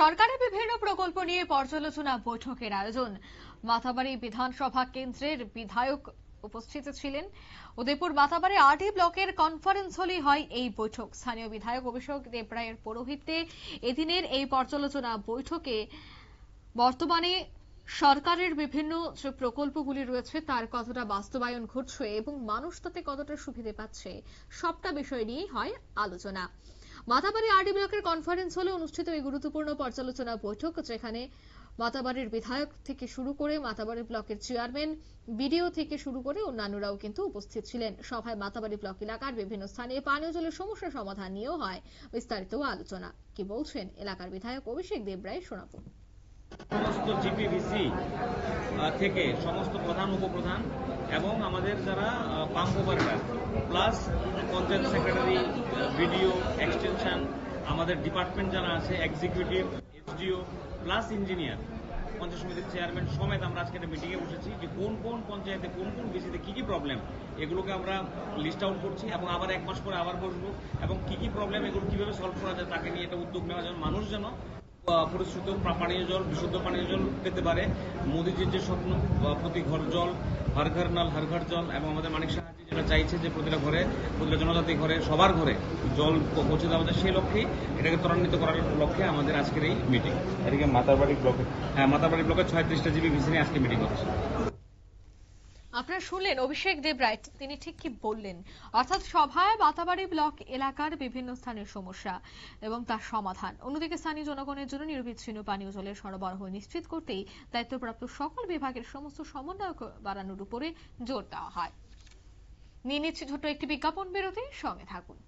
সরকারের বিভিন্ন প্রকল্প নিয়ে পর্যালোচনা বৈঠকের আয়োজন। মাথাবাড়ি বিধানসভা কেন্দ্রের বিধায়ক উপস্থিত ছিলেন। উদয়পুর মাথাবাড়ি আরডি ব্লকের কনফারেন্স হলে হয় এই বৈঠক। স্থানীয় বিধায়ক অভিষেক দেবরায়ের পৌরোহিত্যে এদিনের এই পর্যালোচনা বৈঠকে বর্তমানে সরকারের বিভিন্ন যে প্রকল্পগুলি রয়েছে, তার কতটা বাস্তবায়ন ঘটছে এবং মানুষ তাতে কতটা সুবিধে পাচ্ছে, সবটা বিষয় নিয়েই হয় আলোচনা। মাতাবাড়ি আরডি ব্লকের কনফারেন্স হলে অনুষ্ঠিত এই গুরুত্বপূর্ণ পর্যালোচনা বৈঠক, যেখানে মাতাবাড়ির বিধায়ক থেকে শুরু করে মাতাবাড়ি ব্লকের চেয়ারম্যান বিডিও থেকে শুরু করে অন্যান্যরাও কিন্তু উপস্থিত ছিলেন। সভায় মাতাবাড়ি ব্লক এলাকার বিভিন্ন স্থানে পানীয় জলের সমস্যা সমাধান নিয়েও হয় বিস্তারিত আলোচনা। কি বলছেন এলাকার বিধায়ক অভিষেক দেবরায় শোনাবো। সমস্ত জিপিভিসি থেকে সমস্ত প্রধান, উপপ্রধান এবং আমাদের যারা pump operator plus panchayat secretary BDO extension আমাদের ডিপার্টমেন্ট যারা আছে executive SDO plus engineer panchayat সমিতির চেয়ারম্যান সমেত আমরা আজকে একটা মিটিংয়ে বসেছি যে কোন কোন পঞ্চায়েতে, কোন কোন বিসিতে কি কি প্রবলেম এগুলোকে আমরা লিস্ট আউট করছি এবং আবার এক মাস পরে আবার বসবো এবং কী কী প্রবলেম এগুলো কীভাবে সলভ করা যায় তাকে নিয়ে একটা উদ্যোগ নেওয়া যেন মানুষ যেন পরিশ্রুত পানীয় জল বিশুদ্ধ পানীয় জল পেতে পারে। মোদিজির যে স্বপ্ন প্রতি ঘর জল হর ঘর নল হর ঘর জল এবং আমাদের মানিক সাহায্য যেটা চাইছে যে প্রতিটা ঘরে প্রতিটা জনজাতি ঘরে সবার ঘরে জল পৌঁছে দেওয়া যায় সেই লক্ষ্যেই এটাকে ত্বরান্বিত করার লক্ষ্যে আমাদের আজকের এই মিটিং এদিকে মাতারবাড়ি ব্লকে হ্যাঁ মাতারবাড়ি ব্লকের ছয়ত্রিশটা জিবি ভিসি নিয়ে আজকে মিটিং হচ্ছে। আপনারা শুনলেন অভিষেক দেবরায়। তিনি ঠিক কি বললেন? অর্থাৎ সভায় বাতাবাড়ি ব্লক এলাকার বিভিন্ন স্থানের সমস্যা এবং তার সমাধান। অন্যদিকে স্থানীয় জনগণের জন্য নিরবিচ্ছিন্ন পানীয় জলের সরবরাহ নিশ্চিত করতেই দায়িত্বপ্রাপ্ত সকল বিভাগের সমস্ত সমন্বয় বাড়ানোর উপরে জোর দেওয়া হয়। নিয়ে নিচ্ছে ছোট্ট একটি বিজ্ঞাপন বিরতি। সঙ্গে থাকুন।